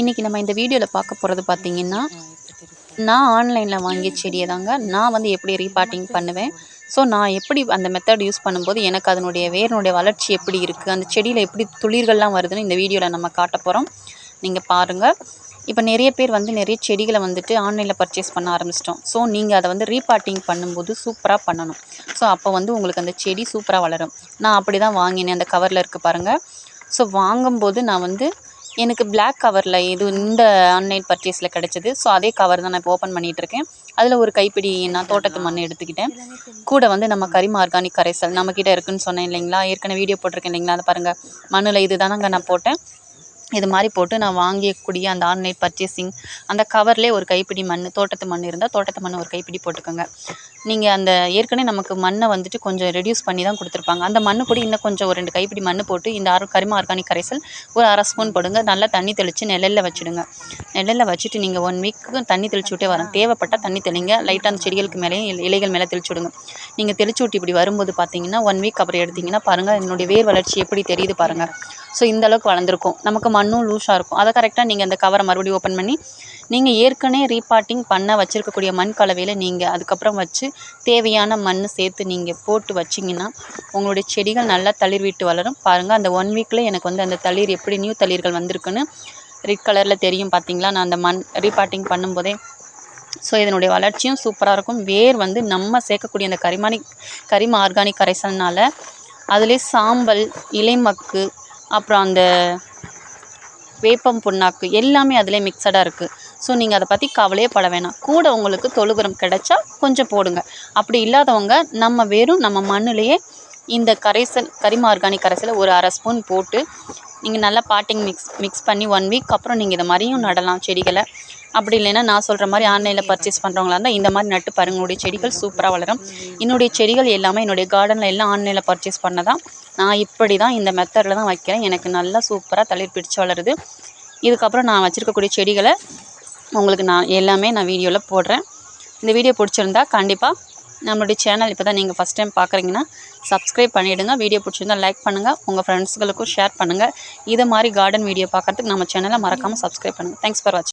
இன்றைக்கி நம்ம இந்த வீடியோவில் பார்க்க போகிறது பார்த்தீங்கன்னா நான் ஆன்லைனில் வாங்கிய செடியை தாங்க நான் வந்து எப்படி ரீபாட்டிங் பண்ணுவேன்? ஸோ நான் எப்படி அந்த மெத்தட் யூஸ் பண்ணும்போது எனக்கு அதனுடைய வேரினுடைய வளர்ச்சி எப்படி இருக்குது அந்த செடியில் எப்படி துளிர்கள்லாம் வருதுன்னு இந்த வீடியோவில் நம்ம காட்ட போகிறோம் நீங்கள் பாருங்கள் இப்போ நிறைய பேர் வந்து நிறைய செடிகளை வந்துட்டு ஆன்லைனில் பர்ச்சேஸ் பண்ண ஆரம்பிச்சிட்டோம். ஸோ நீங்கள் அதை வந்து ரீபாட்டிங் பண்ணும்போது சூப்பராக பண்ணணும். ஸோ அப்போ வந்து உங்களுக்கு அந்த செடி சூப்பராக வளரும். நான் அப்படி தான் வாங்கினேன். அந்த கவரில் இருக்குது பாருங்கள் ஸோ வாங்கும்போது நான் வந்து எனக்கு பிளாக் கவரில் இது இந்த ஆன்லைன் பர்ச்சேஸில் கிடச்சிது. ஸோ அதே கவர் தான் நான் இப்போ ஓப்பன் பண்ணிகிட்ருக்கேன் அதில் ஒரு கைப்பிடி நான் தோட்டத்து மண் எடுத்துக்கிட்டேன். கூட வந்து நம்ம கரிம ஆர்கானிக் கரைசல் நம்மக்கிட்ட இருக்குன்னு சொன்னேன் இல்லைங்களா? ஏற்கனவே வீடியோ போட்டிருக்கேன் இல்லைங்களா? அதை பாருங்கள் மண்ணில் இது தானங்க நான் போட்டேன். இது மாதிரி போட்டு நான் வாங்கக்கூடிய அந்த ஆன்லைன் பர்ச்சேசிங் அந்த கவர்லேயே ஒரு கைப்பிடி மண் தோட்டத்து மண் இருந்தால் தோட்டத்து மண் ஒரு கைப்பிடி போட்டுக்கோங்க. நீங்கள் அந்த ஏற்கனவே நமக்கு மண்ணை வந்துட்டு கொஞ்சம் ரெடியூஸ் பண்ணி தான் கொடுத்துருப்பாங்க. அந்த மண் கூட இன்னும் கொஞ்சம் ஒரு ரெண்டு கைப்பிடி மண் போட்டு இந்த ஆர் கரிம ஆர்கானிக் கரைசல் ஒரு அரை ஸ்பூன் போடுங்க. நல்லா தண்ணி தெளித்து நெல்லில் வச்சுடுங்க. நெல்லில் வச்சுட்டு நீங்கள் ஒன் வீக்கு தண்ணி தெளிச்சு விட்டே வரேன் தேவைப்பட்டால் தண்ணி தெளிங்க. லைட்டாக அந்த செடிகளுக்கு மேலேயும் இலைகள் மேலே தெளிச்சு விடுங்க. நீங்கள் தெளிச்சு விட்டு இப்படி வரும்போது பார்த்தீங்கன்னா ஒன் வீக் அப்புறம் எடுத்திங்கன்னா பாருங்கள் என்னுடைய வேர் வளர்ச்சி எப்படி தெரியுது பாருங்கள் ஸோ இந்தளவுக்கு வளர்ந்துருக்கும். நமக்கு மண்ணும் லூஸாக இருக்கும். அதை கரெக்டாக நீங்கள் அந்த கவரை மறுபடியும் ஓப்பன் பண்ணி நீங்கள் ஏற்கனவே ரீபாட்டிங் பண்ண வச்சுருக்கக்கூடிய மண் கலவையில் நீங்கள் அதுக்கப்புறம் வச்சு தேவையான மண் சேர்த்து நீங்கள் போட்டு வச்சிங்கன்னா உங்களுடைய செடிகள் நல்லா தளிர் விட்டு வளரும். பாருங்கள் அந்த ஒன் வீக்கில் எனக்கு வந்து அந்த தளிர் எப்படி நியூ தளிர்கள் வந்திருக்குன்னு ரெட் கலரில் தெரியும் பார்த்தீங்களா நான் அந்த மண் ரீபாட்டிங் பண்ணும்போதே. ஸோ இதனுடைய வளர்ச்சியும் சூப்பராக இருக்கும். வேர் வந்து நம்ம சேர்க்கக்கூடிய அந்த கரிமானி கரிம ஆர்கானிக் கரைசல்னால அதிலே சாம்பல் இலைமக்கு அப்புறம் அந்த வேப்பம் புண்ணாக்கு எல்லாமே அதிலே மிக்சடாக இருக்குது ஸோ நீங்கள் அதை பற்றி கவலையே பட வேணாம். கூட உங்களுக்கு தொழுகுரம் கிடைச்சா கொஞ்சம் போடுங்க. அப்படி இல்லாதவங்க நம்ம வெறும் நம்ம மண்ணுலேயே இந்த கரைசல் கரிம ஆர்கானிக் கரைசலை ஒரு அரை ஸ்பூன் போட்டு நீங்கள் நல்லா பாட்டிங் மிக்ஸ் மிக்ஸ் பண்ணி ஒன் வீக் அப்புறம் நீங்கள் இதை மாதிரியும் நடலாம் செடிகளை. அப்படி இல்லைன்னா நான் சொல்கிற மாதிரி ஆன்லைனில் பர்ச்சேஸ் பண்ணுறவங்களா இருந்தால் இந்த மாதிரி நட்டு பாருங்கள் உங்களுடைய செடிகள் சூப்பராக வளரும். என்னுடைய செடிகள் எல்லாமே என்னுடைய கார்டனில் எல்லாம் ஆன்லைனில் பர்ச்சேஸ் பண்ணதான் நான் இப்படி தான் இந்த மெத்தடில் தான் வைக்கிறேன். எனக்கு நல்லா சூப்பராக தளிர் பிடிச்சு வளருது. இதுக்கப்புறம் நான் வச்சுருக்கக்கூடிய செடிகளை உங்களுக்கு நான் எல்லாமே நான் வீடியோவில் போடுறேன். இந்த வீடியோ பிடிச்சிருந்தா கண்டிப்பாக நம்மளுடைய சேனல் இப்போ தான் நீங்கள் ஃபஸ்ட் டைம் பார்க்குறீங்கன்னா சப்ஸ்கிரைப் பண்ணிவிடுங்க வீடியோ பிடிச்சிருந்தா லைக் பண்ணுங்கள் உங்கள் ஃப்ரெண்ட்ஸ்களுக்கும் ஷேர் பண்ணுங்கள் இதை மாதிரி கார்டன் வீடியோ பார்க்குறதுக்கு நம்ம சேனலை மறக்காமல் சப்ஸ்கிரைப் பண்ணுங்கள் தேங்க்ஸ் ஃபார் வாட்சிங்